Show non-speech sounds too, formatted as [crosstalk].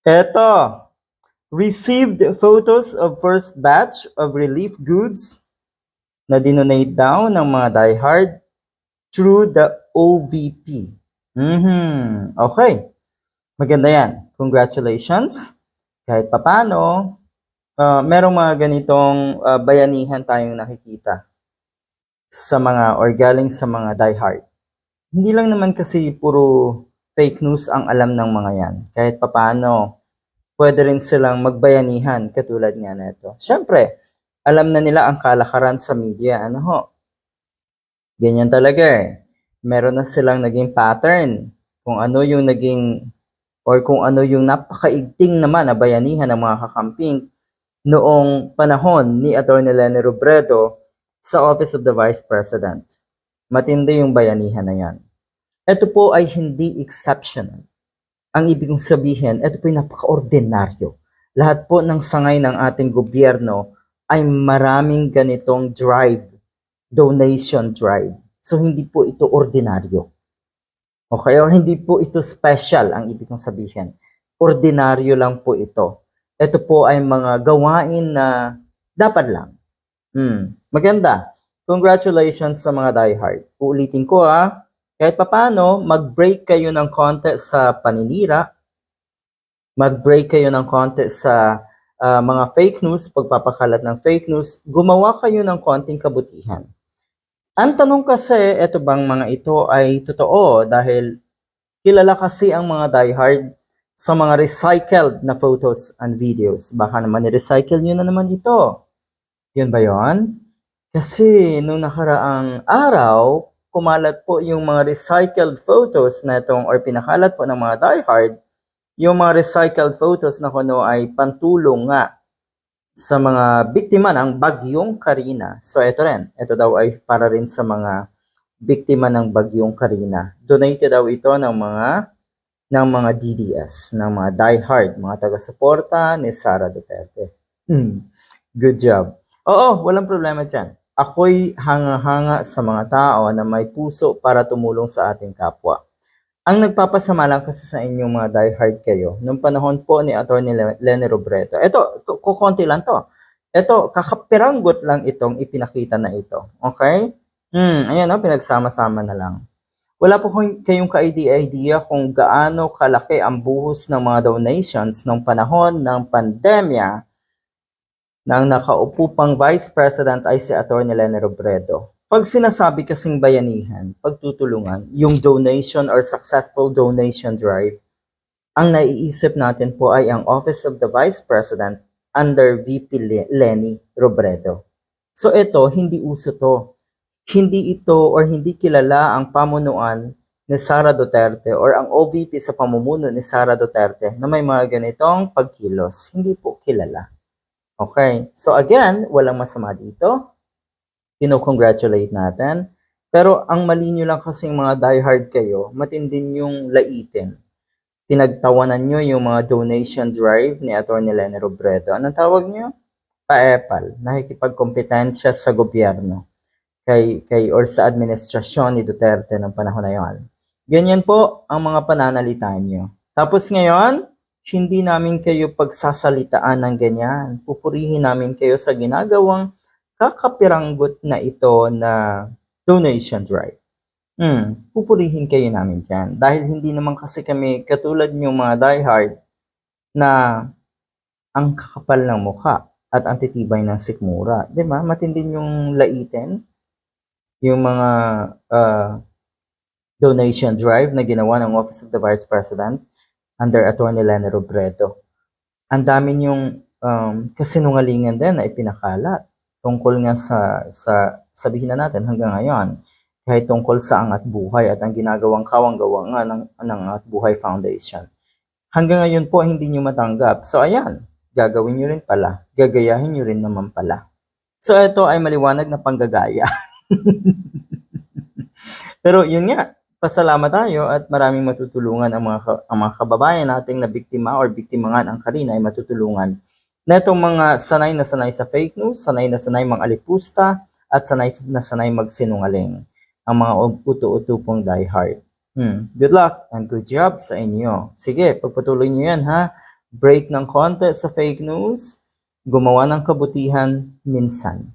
Eto, received photos of first batch of relief goods na dinonate daw ng mga diehard through the OVP. Mhm. Okay. Maganda yan. Congratulations. Kahit papano, uh, merong mga ganitong uh, bayanihan tayong nakikita sa mga or galing sa mga diehard. Hindi lang naman kasi puro fake news ang alam ng mga yan. Kahit papano, pwede rin silang magbayanihan katulad nga nito. Siyempre, alam na nila ang kalakaran sa media. Ano ho? Ganyan talaga eh. Meron na silang naging pattern kung ano yung naging or kung ano yung napakaigting naman na bayanihan ng mga kakamping noong panahon ni Atty. Leni Robredo sa Office of the Vice President. Matindi yung bayanihan na yan. Ito po ay hindi exceptional. Ang ibig kong sabihin, ito po ay napaka-ordinaryo. Lahat po ng sangay ng ating gobyerno ay maraming ganitong drive, donation drive. So hindi po ito ordinaryo. Okay, or hindi po ito special ang ibig kong sabihin. Ordinaryo lang po ito. Ito po ay mga gawain na dapat lang. Hmm, maganda. Congratulations sa mga diehard. Uulitin ko ha, kahit papano, mag-break kayo ng konti sa paninira, mag-break kayo ng konti sa ah, mga fake news, pagpapakalat ng fake news, gumawa kayo ng konting kabutihan. Ang tanong kasi, eto bang mga ito ay totoo dahil kilala kasi ang mga diehard sa mga recycled na photos and videos. Baka naman i-recycle nyo na naman ito. Yun ba yon? Kasi nung nakaraang araw, kumalat po yung mga recycled photos na itong or pinakalat po ng mga diehard, yung mga recycled photos na kuno ay pantulong nga sa mga biktima ng bagyong Karina. So ito rin, ito daw ay para rin sa mga biktima ng bagyong Karina. Donated daw ito ng mga ng mga DDS, ng mga diehard, mga taga-suporta ni Sara Duterte. Hmm. Good job. Oo, walang problema dyan. Ako'y hanga-hanga sa mga tao na may puso para tumulong sa ating kapwa. Ang nagpapasama lang kasi sa inyong mga diehard kayo, nung panahon po ni Atty. Leni Robredo, ito, kukonti lang to. Ito, kakapiranggot lang itong ipinakita na ito. Okay? Hmm, ayan o, pinagsama-sama na lang. Wala po kay- kayong ka-idea kung gaano kalaki ang buhos ng mga donations nung panahon ng pandemya na ang nakaupo pang Vice President ay si Atty. Leni Robredo. Pag sinasabi kasing bayanihan, pagtutulungan, yung donation or successful donation drive, ang naiisip natin po ay ang Office of the Vice President under VP Le- Leni Robredo. So ito, hindi uso to. Hindi ito or hindi kilala ang pamunuan ni Sara Duterte or ang OVP sa pamumuno ni Sara Duterte na may mga ganitong pagkilos. Hindi po kilala. Okay. So again, walang masama dito. Pino-congratulate natin. Pero ang mali nyo lang kasing mga diehard kayo, matindin yung laitin. Pinagtawanan nyo yung mga donation drive ni Atty. Leni Robredo. Anong tawag nyo? Paepal. Nakikipagkompetensya sa gobyerno kay, kay or sa administrasyon ni Duterte ng panahon na yon. Ganyan po ang mga pananalita nyo. Tapos ngayon, hindi namin kayo pagsasalitaan ng ganyan. Pupurihin namin kayo sa ginagawang kakapiranggot na ito na donation drive. Hmm, pupurihin kayo namin dyan. Dahil hindi naman kasi kami katulad yung mga diehard na ang kakapal ng mukha at ang titibay ng sikmura. Di ba? Matindin yung laitin, yung mga ah, donation drive na ginawa ng Office of the Vice President under Atty. Leni Robredo. Ang dami yung um, kasinungalingan din na ipinakalat tungkol nga sa, sa sabihin na natin hanggang ngayon kahit tungkol sa Angat Buhay at ang ginagawang kawang-gawa nga ng, ng Angat Buhay Foundation. Hanggang ngayon po hindi nyo matanggap. So ayan, gagawin nyo rin pala. Gagayahin nyo rin naman pala. So ito ay maliwanag na panggagaya. [laughs] Pero yun nga, pasalamat tayo at maraming matutulungan ang mga, ang mga kababayan nating na biktima or biktimangan ang Karina ay matutulungan na itong mga sanay na sanay sa fake news, sanay na sanay mga alipusta, at sanay na sanay magsinungaling. Ang mga uto-uto pong diehard. Hmm. Good luck and good job sa inyo. Sige, pagpatuloy nyo yan ha. break ng konti sa fake news, gumawa ng kabutihan minsan.